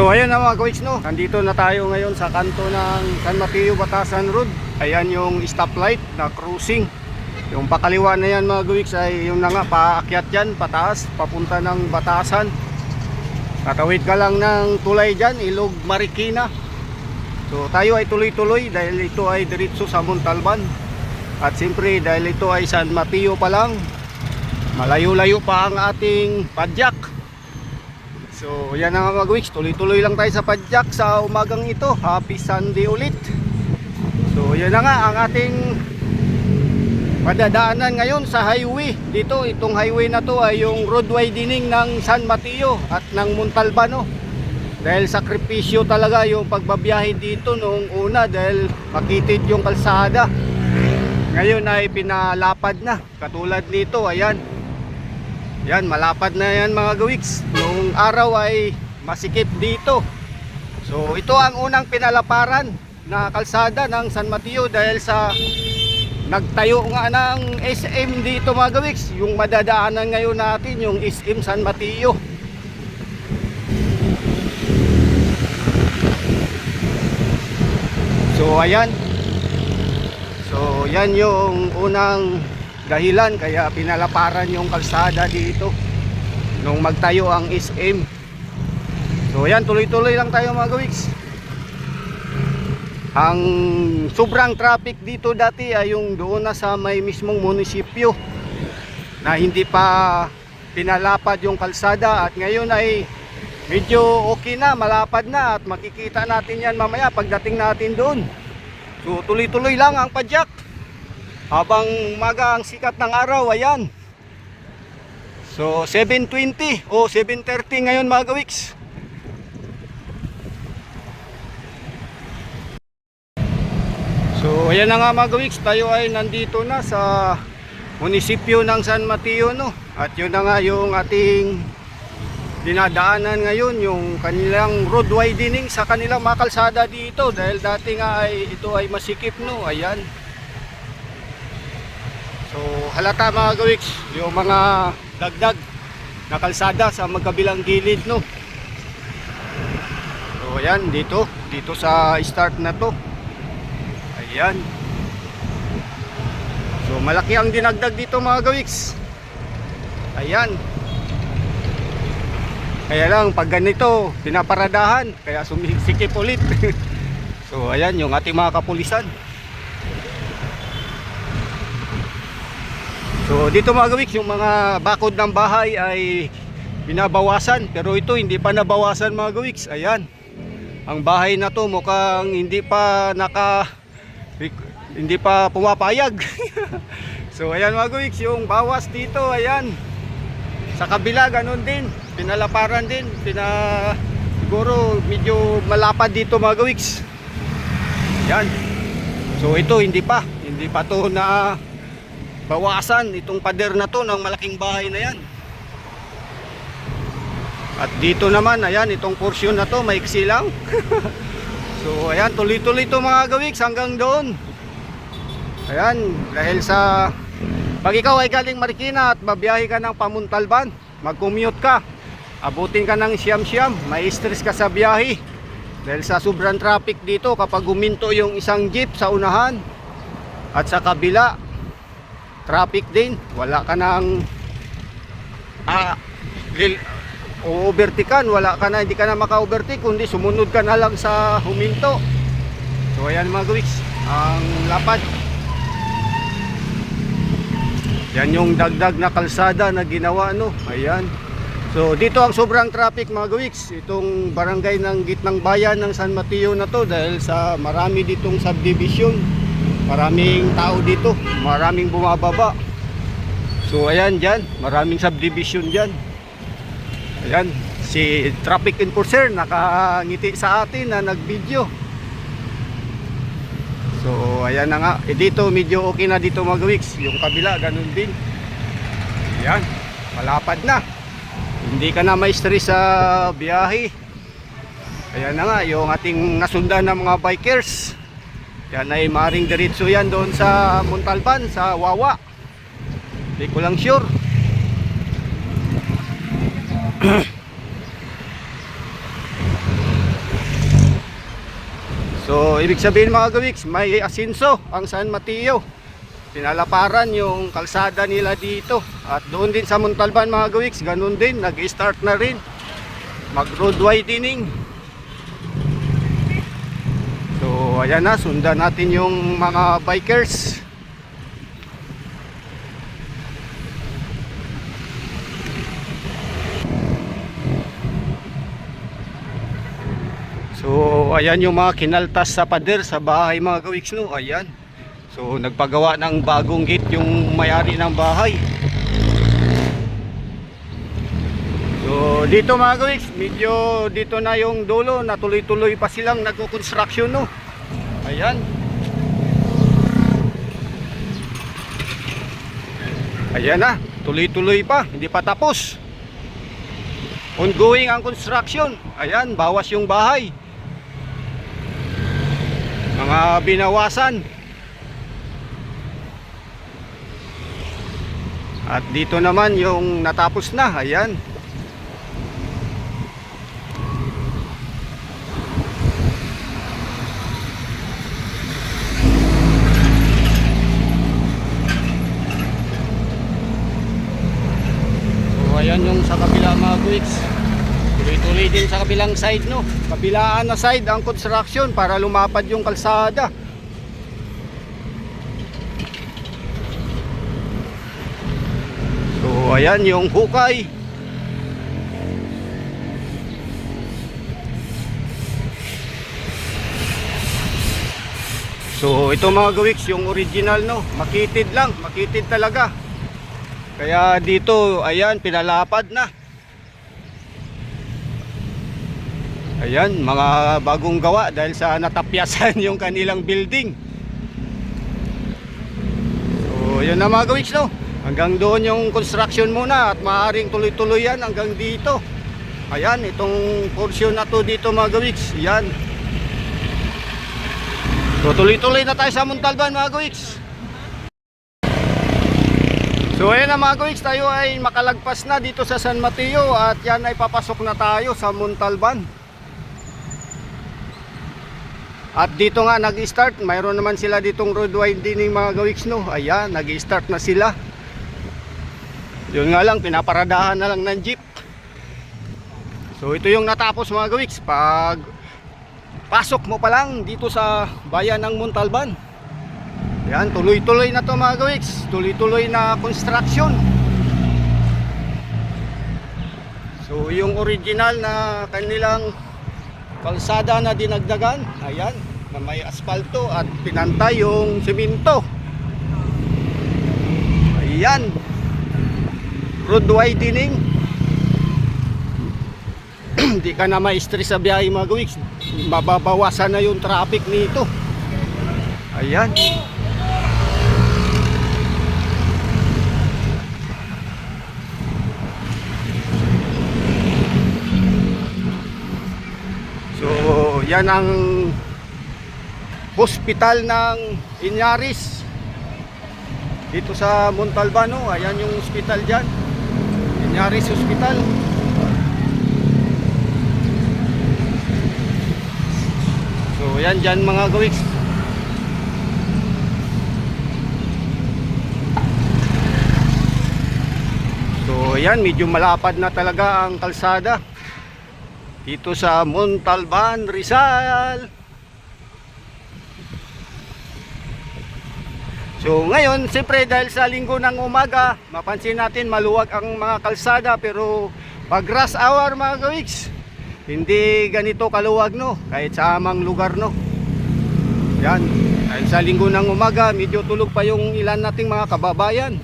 So ayan mga kawiks no, nandito na tayo ngayon sa kanto ng San Mateo Batasan Road. Ayan yung stoplight na cruising. Yung pakaliwa na yan mga kawiks ay yung na nga paakyat yan, pataas, papunta ng Batasan. Tatawid ka lang ng tulay dyan, Ilog Marikina. So tayo ay tuloy-tuloy dahil ito ay diretso sa Montalban. At siyempre dahil ito ay San Mateo pa lang, malayo-layo pa ang ating padyak. So yan na mga weeks, tuloy-tuloy lang tayo sa padyak sa umagang ito. Happy Sunday ulit. So yan na nga ang ating padadaanan ngayon sa highway. Dito, itong highway na to ay yung road widening ng San Mateo at ng Montalbano. Dahil sakripisyo talaga yung pagbabiyahe dito noong una dahil makitid yung kalsada. Ngayon ay pinalapad na. Katulad nito, ayan. Yan, malapad na yan mga gawiks. Noong araw ay masikip dito. So ito ang unang pinalaparan na kalsada ng San Mateo dahil sa nagtayo nga ng SM dito mga gawiks. Yung madadaanan ngayon natin yung SM San Mateo. So ayan. So yan yung unang dahilan kaya pinalaparan yung kalsada dito nung magtayo ang SM. So ayan tuloy-tuloy lang tayo mga gawiks. Ang sobrang traffic dito dati ay yung doon na sa may mismong munisipyo na hindi pa pinalapad yung kalsada at ngayon ay medyo okay na, malapad na at makikita natin yan mamaya pagdating natin doon. So tuloy-tuloy lang ang padyak. Habang maga ang sikat ng araw, ayan. So 7.20 o 7.30 ngayon mga gawiks. So ayan na nga mga gawiks, tayo ay nandito na sa munisipyo ng San Mateo no. At yun na nga yung ating dinadaanan ngayon yung kanilang road widening sa kanilang mga kalsada dito dahil dati nga ay ito ay masikip no. Ayan. Halata mga gawiks, yung mga dagdag na kalsada sa magkabilang gilid no. So ayan dito, dito sa start na to. Ayan. So malaki ang dinagdag dito mga gawiks. Ayan. Kaya lang pag ganito, pinaparadahan, kaya sumisikip ulit. so ayan yung ating mga kapulisan. So dito mga gawiks, yung mga bakod ng bahay ay binabawasan. Pero ito hindi pa nabawasan mga gawiks. Ayan. Ang bahay na to mukhang hindi pa naka hindi pa pumapayag. so ayan mga gawiks, yung bawas dito, ayan. Sa kabila ganun din, pinalaparan din, pina siguro medyo malapad dito mga gawiks. Yan. So ito hindi pa, hindi pa to na bawasan itong pader na to ng malaking bahay na yan. At dito naman, ayan, itong portion na to, maiksi lang. so ayan, tuloy-tuloy to mga gawiks hanggang doon. Ayan, dahil sa pag ikaw ay galing Marikina at babiyahe ka ng Pamuntalban, mag-commute ka, abutin ka ng siyam-siyam, may stress ka sa biyahe. Dahil sa sobrang traffic dito, kapag guminto yung isang jeep sa unahan at sa kabila, traffic din, wala ka ng ah, lil, overtikan, wala ka na, hindi ka na maka-overtake, kundi sumunod ka na lang sa huminto. So ayan mga gawiks, ang lapad. Yan yung dagdag na kalsada na ginawa no. Ayan. So dito ang sobrang traffic mga gawiks. Itong barangay ng gitnang bayan ng San Mateo na to dahil sa marami ditong subdivision. Maraming tao dito, maraming bumababa. So ayan dyan, maraming subdivision dyan. Ayan, si traffic enforcer nakangiti sa atin na nag-video. So ayan na nga, eh, dito medyo okay na dito mga gawiks. Yung kabila ganun din. Ayan, malapad na. Hindi ka na may stress sa biyahe. Ayan na nga, yung ating nasundan ng mga bikers. Yan ay maring diretso yan doon sa Montalban, sa Wawa. Hindi ko lang sure. So, ibig sabihin mga gawiks, may asinso ang San Mateo. Pinalaparan yung kalsada nila dito. At doon din sa Montalban mga gawiks, ganun din, nag-start na rin. Mag-road widening. Ayan na, sundan natin yung mga bikers. So, ayan yung mga kinaltas sa pader sa bahay mga gawiks no. Ayan. So, nagpagawa ng bagong gate yung may-ari ng bahay. So, dito mga gawiks, medyo dito na yung dulo, natuloy-tuloy pa silang nagko-construction no. Ayan. Ayan na, tuloy-tuloy pa, hindi pa tapos. Ongoing ang construction. Ayan, bawas yung bahay. Mga binawasan. At dito naman yung natapos na. Ayan. So ayan yung sa kabila mga guwiks. Tuloy-tuloy din sa kabilang side no. Kabilaan na side ang construction para lumapad yung kalsada. So ayan yung hukay. So ito mga gawiks yung original no. Makitid lang, makitid talaga. Kaya dito, ayan, pinalapad na. Ayan, mga bagong gawa dahil sa natapyasan yung kanilang building. So, yun na mga gawiks, no? Hanggang doon yung construction muna at maaaring tuloy-tuloy yan hanggang dito. Ayan, itong portion na to dito mga gawiks. Ayan. So, tuloy-tuloy na tayo sa Montalban mga gawiks. So ayan na mga guys, tayo ay makalagpas na dito sa San Mateo at yan ay papasok na tayo sa Montalban. At dito nga nag-start, mayroon naman sila ditong road widening mga gawiks no. Ayan, nag-start na sila. Yun nga lang, pinaparadahan na lang ng jeep. So ito yung natapos mga gawiks pag pasok mo pa lang dito sa bayan ng Montalban. Yan, tuloy-tuloy na to mga gawiks. Tuloy-tuloy na construction. So, yung original na kanilang kalsada na dinagdagan, ayan, na may asfalto at pinantay yung simento. Ayan. Road widening. Hindi ka na ma-stress sa biyahe mga gawiks. Mababawasan na yung traffic nito. Ayan. So, yan ang hospital ng Inyaris. Dito sa Montalbano, ayan yung hospital dyan. Inyaris Hospital. So, yan dyan mga gawiks. So, yan, medyo malapad na talaga ang kalsada dito sa Montalban, Rizal. So ngayon, siyempre dahil sa linggo ng umaga, mapansin natin maluwag ang mga kalsada pero pag rush hour mga gawiks, hindi ganito kaluwag no, kahit sa amang lugar no. Yan, dahil sa linggo ng umaga, medyo tulog pa yung ilan nating mga kababayan.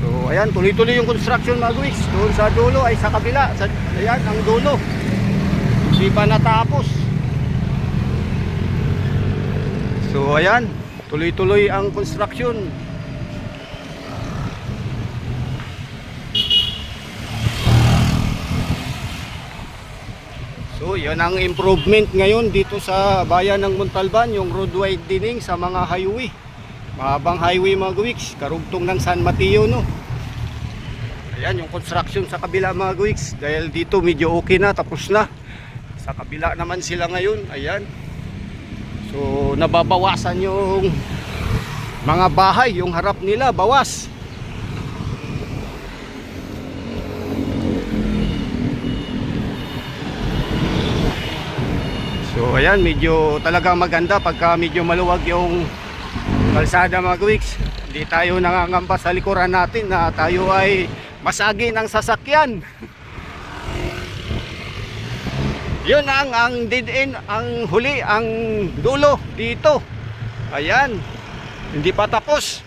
So ayan, tuloy-tuloy yung construction mga guys. Doon sa dulo ay sa kabila. Sa, ayan, ang dulo. Hindi pa natapos. So ayan, tuloy-tuloy ang construction. So yan ang improvement ngayon dito sa bayan ng Montalban, yung road widening sa mga highway. Mahabang highway mga guwiks, karugtong ng San Mateo no. Ayan yung construction sa kabila mga guwiks, dahil dito medyo okay na, tapos na. Sa kabila naman sila ngayon. Ayan. So nababawasan yung mga bahay, yung harap nila, bawas. So ayan, medyo talagang maganda pagka medyo maluwag yung kalsada mga kawiks. Hindi tayo nangangamba sa likuran natin na tayo ay masagi ng sasakyan. Yun ang ang end, ang huli, ang dulo dito. Ayan. Hindi pa tapos.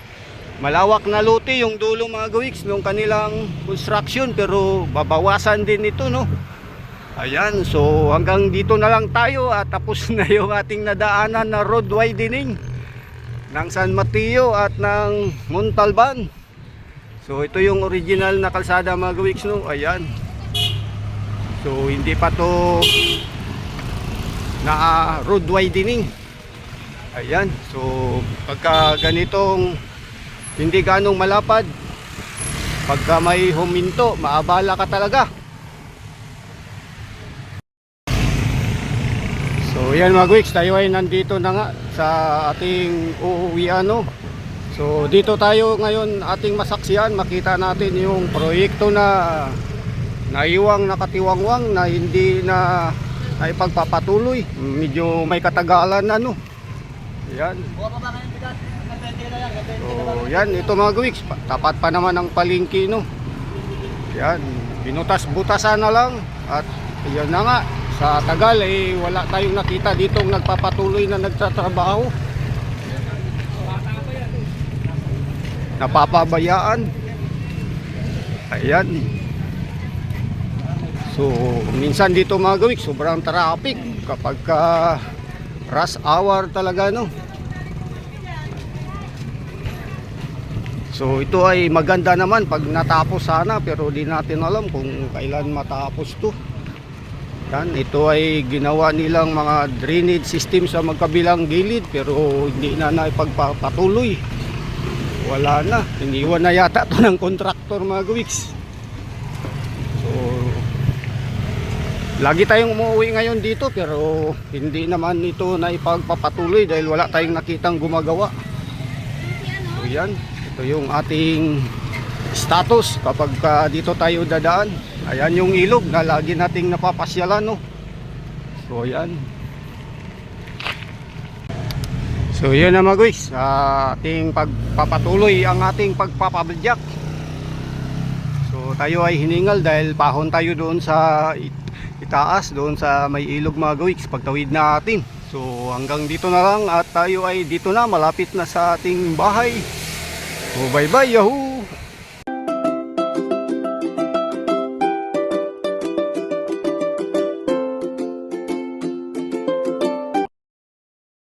Malawak na lote yung dulo mga gawiks nung kanilang construction pero babawasan din ito no. Ayan, so hanggang dito na lang tayo at tapos na yung ating nadaanan na road widening ng San Mateo at ng Montalban. So ito yung original na kalsada mga gawiks no. Ayan. So hindi pa to na road widening. Ayan. So pagka ganitong hindi ganong malapad pagka may huminto, maabala ka talaga. So yan mga Gwiks, tayo ay nandito na nga sa ating uuwian no. So dito tayo ngayon ating masaksiyan, makita natin yung proyekto na naiwang nakatiwangwang na hindi na ay pagpapatuloy. Medyo may katagalan na no. Yan. So yan, ito mga Gwiks, pa- tapat pa naman ang palingki no. Yan, binutas-butasan na lang at yan na nga sa tagal eh wala tayong nakita dito nagpapatuloy na nagtatrabaho. Napapabayaan. Ayan. So, minsan dito mga gawik, sobrang traffic kapag ka rush hour talaga no. So ito ay maganda naman pag natapos sana pero di natin alam kung kailan matapos to. Yan, ito ay ginawa nilang mga drainage system sa magkabilang gilid pero hindi na naipagpapatuloy. Wala na, iniwan na yata to ng kontraktor mga gawiks. So Lagi tayong umuwi ngayon dito pero hindi naman ito na ipagpapatuloy dahil wala tayong nakitang gumagawa. So yan, ito yung ating status kapag ka dito tayo dadaan. Ayan yung ilog na lagi nating napapasyalan no. So yan. So yun na mga guys, sa ating pagpapatuloy ang ating pagpapabadyak. So tayo ay hiningal dahil pahon tayo doon sa it- itaas, doon sa may ilog mga gawiks, pagtawid natin. So hanggang dito na lang at tayo ay dito na, malapit na sa ating bahay. So bye bye yahoo!